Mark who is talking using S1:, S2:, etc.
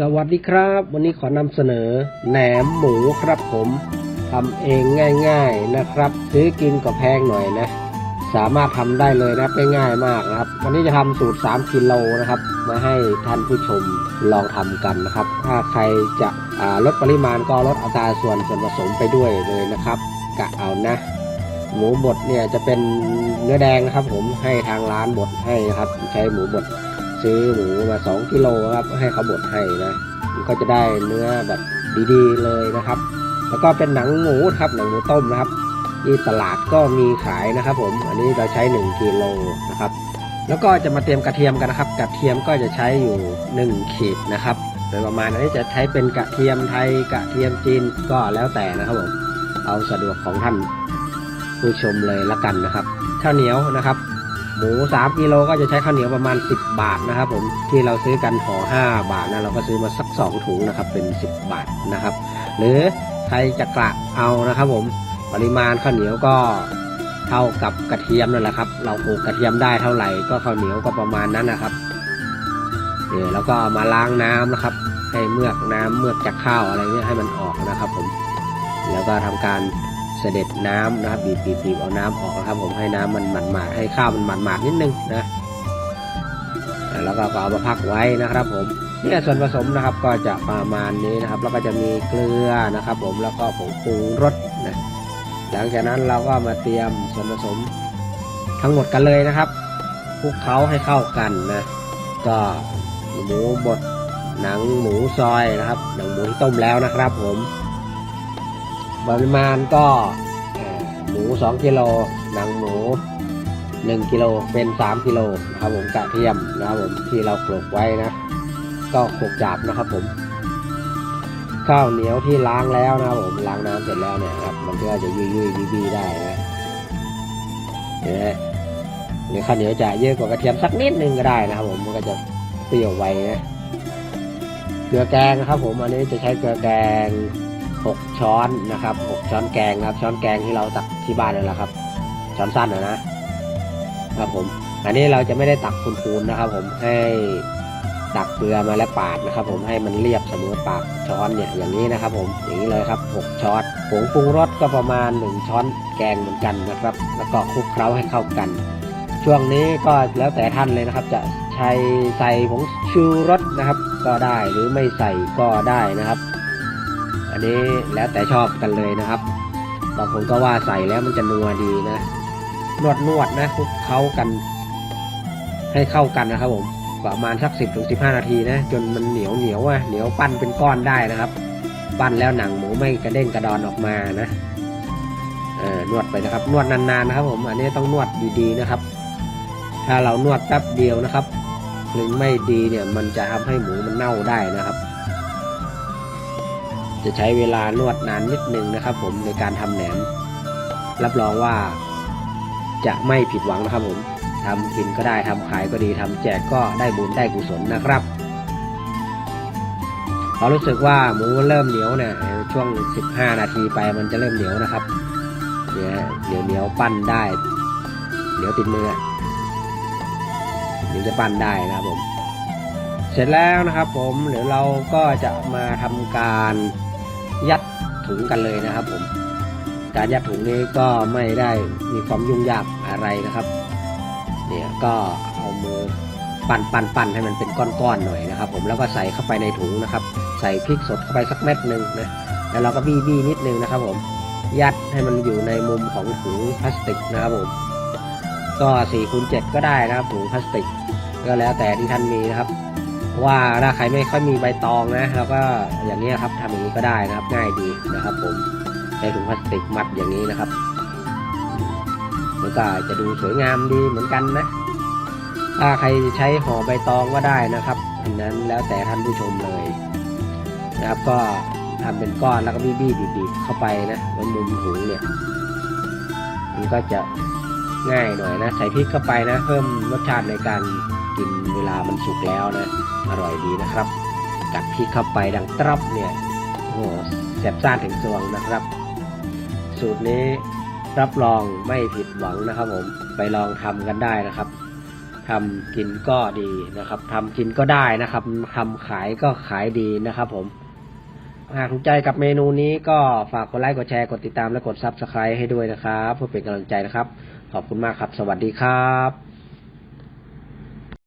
S1: สวัสดีครับ วันนี้ขอนำเสนอแหนมหมูครับผมทำเองง่าย ๆนะครับ ซื้อกินก็แพงหน่อยนะ สามารถทำได้เลยนะง่ายๆมากนะครับ วันนี้จะทำสูตร 3กิโลนะครับ มาให้ท่านผู้ชมลองทำกันนะครับ ถ้าใครจะลดปริมาณก็ลดอัตราส่วนส่วนผสมไปด้วยเลยนะครับกะเอานะ หมูบดเนี่ยจะเป็นเนื้อแดงนะครับ ผมให้ทางร้านบดให้นะครับ ใช้หมูบด ซื้อหมูมาสองกิโลครับให้เขาบดให้นะ มันก็จะได้เนื้อแบบดีๆเลยนะครับ แล้วก็เป็นหนังหมูครับหนังหมูต้มนะครับที่ตลาดก็มีขายนะครับผมอันนี้เราใช้1กิโลนะครับ แล้วก็จะมาเตรียมกระเทียมกันนะครับ กระเทียมก็จะใช้อยู่1ขีดนะครับโดยประมาณอันนี้จะใช้เป็นกระเทียมไทยกระเทียมจีนก็แล้วแต่นะครับผมเอาสะดวกของท่านผู้ชมเลยละกันนะครับข้าวเหนียวนะครับ มู3กิโลก็จะใช้ข้าวเหนียวประมาณ 10 บาทนะครับ ผมที่เราซื้อกันห่อ5บาทนะเราก็ซื้อมาสัก 2 ถุงนะครับเป็น 10 บาทนะครับ หรือใครจะกระเอานะครับ ผมปริมาณข้าวเหนียวก็เท่ากับกระเทียมนั่นแหละครับ เราปลูกกระเทียมได้เท่าไหร่ก็ข้าวเหนียวก็ประมาณนั้นนะครับเนี่ยแล้วก็ามาล้างน้ำนะครับ ให้เมือกน้ำเมือกจากข้าวอะไรเงี้ยให้มันออกนะครับ ผม แล้วก็ทำการ สด็จน้ำนะครับบีบบีบบีบเอาน้ำออกนะครับผมให้น้ำมันหมาดหมาดให้ข้าวมันหมาดหมาดนิดนึงนะแล้วก็เอามาพักไว้นะครับผมเนี่ยส่วนผสมนะครับก็จะประมาณนี้นะครับ แล้วก็จะมีเกลือนะครับ ผมแล้วก็ผงปรุงรสนะหลังจากนั้นเราก็มาเตรียมส่วนผสมทั้งหมดกันเลยนะครับคลุกเคล้าให้เข้ากันนะก็หมูบดหนังหมูซอยนะครับหนังหมูที่ต้มแล้วนะครับผม ปริมาณก็หมู 2กิโลหนังหมู 1กิโลเป็น 3กิโลนะครับผมกระเทียมนะครับผมที่เราโขลกไว้นะ ก็โขลกจับนะครับผม ข้าวเหนียวที่ล้างแล้วนะครับผมล้างน้ำเสร็จแล้วเนี่ยครับ มันก็จะยุยยุยบีบีได้นะเนไหมหรือข้าวเหนียวจะเยอะกว่ากระเทียมสักนิดนึงก็ได้นะครับผมมันก็จะเปรี้ยวไวนะเกลือแกงนะครับผมอันนี้จะใช้เกลือแกง หกช้อนนะครับหกช้อนแกงนะครับ ช้อนแกงที่เราตักที่บ้านนั่นแหละครับ ช้อนสั้นนะนะครับผม อันนี้เราจะไม่ได้ตักคูนๆนะครับ ผมให้ตักเกลือมาแล้วปาดนะครับ ผมให้มันเรียบเสมอปากช้อนเนี่ยอย่างนี้นะครับ ผมอย่างนี้เลยครับหกช้อนผงปรุงรสก็ประมาณหนึ่งช้อนแกงเหมือนกันนะครับ แล้วก็คลุกเคล้าให้เข้ากัน ช่วงนี้ก็แล้วแต่ท่านเลยนะครับ จะใช้ใส่ผงชูรสนะครับ ก็ได้หรือไม่ใส่ก็ได้นะครับ อันนี้แล้วแต่ชอบกันเลยนะครับ บางคนก็ว่าใส่แล้วมันจะนัวดีนะ นวดนวดนะคลุกเคล้ากัน ให้เข้ากันนะครับ ผมประมาณสักสิบถึงสิบห้านาทีนะ จนมันเหนียวเหนียวอะเหนียวปั้นเป็นก้อนได้นะครับ ปั้นแล้วหนังหมูไม่กระเด้งกระดอนออกมานะเออนวดไปนะครับ นวดนานๆนะครับ ผมอันนี้ต้องนวดดีๆนะครับ ถ้าเรานวดแป๊บเดียวนะครับ หรือไม่ดีเนี่ยมันจะทำให้หมูมันเน่าได้นะครับ จะใช้เวลานวดนานนิดนึงนะครับผมในการทำแหนม รับรองว่าจะไม่ผิดหวังนะครับผมทำกินก็ได้ทำขายก็ดีทำแจกก็ได้บุญได้กุศลนะครับพอรู้สึกว่าหมูเริ่มเหนียวเนี่ยช่วง 15 นาทีไปมันจะเริ่มเหนียวนะครับเนี่ยเหนียวเหนียวปั้นได้เหนียวติดมือถึงจะปั้นได้นะครับผม เสร็จแล้วนะครับผมเดี๋ยวเราก็จะมาทำการ ยัดถุงกันเลยนะครับผมการยัดถุงนี้ก็ไม่ได้มีความยุ่งยากอะไรนะครับเนี่ยก็เอามือปั่นปั่นปั่นให้มันเป็นก้อนๆหน่อยนะครับ ผมแล้วก็ใส่เข้าไปในถุงนะครับ ใส่พริกสดเข้าไปสักเม็ดหนึ่งนะแล้วเราก็บี้บี้นิดนึงนะครับ ผมยัดให้มันอยู่ในมุมของถุงพลาสติกนะครับผมก็4คูณ7ก็ได้นะครับถุงพลาสติก ก็แล้วแต่ที่ท่านมีนะครับ เพราะว่าถ้าใครไม่ค่อยมีใบตองนะเราก็อย่างนี้ครับทำอย่างนี้ก็ได้นะครับง่ายดีนะครับผมใช้ถุงพลาสติกมัดอย่างนี้นะครับมันก็จะดูสวยงามดีเหมือนกันนะถ้าใครใช้ห่อใบตองก็ได้นะครับอันนั้นแล้วแต่ท่านผู้ชมเลยนะครับก็ทำเป็นก้อนแล้วก็บี้บี้บีบๆเข้าไปนะบนมุมถุงเนี่ย มันก็จะง่ายหน่อยนะ ใส่พริกเข้าไปนะ เพิ่มรสชาติในการ กินเวลามันสุกแล้วนะ อร่อยดีนะครับ กัดพริกเข้าไปดังตรับเนี่ยโอ้โหแสบซ่านถึงสวงนะครับ สูตรนี้รับรองไม่ผิดหวังนะครับ ผมไปลองทำกันได้นะครับทำกินก็ดีนะครับทำกินก็ได้นะครับทำขายก็ขายดีนะครับ ผมหากถูกใจกับเมนูนี้ก็ฝากกดไลค์กดแชร์กดติดตามและกดซับสไครต์ให้ด้วยนะครับ เพื่อเป็นกำลังใจนะครับ ขอบคุณมากครับ สวัสดีครับ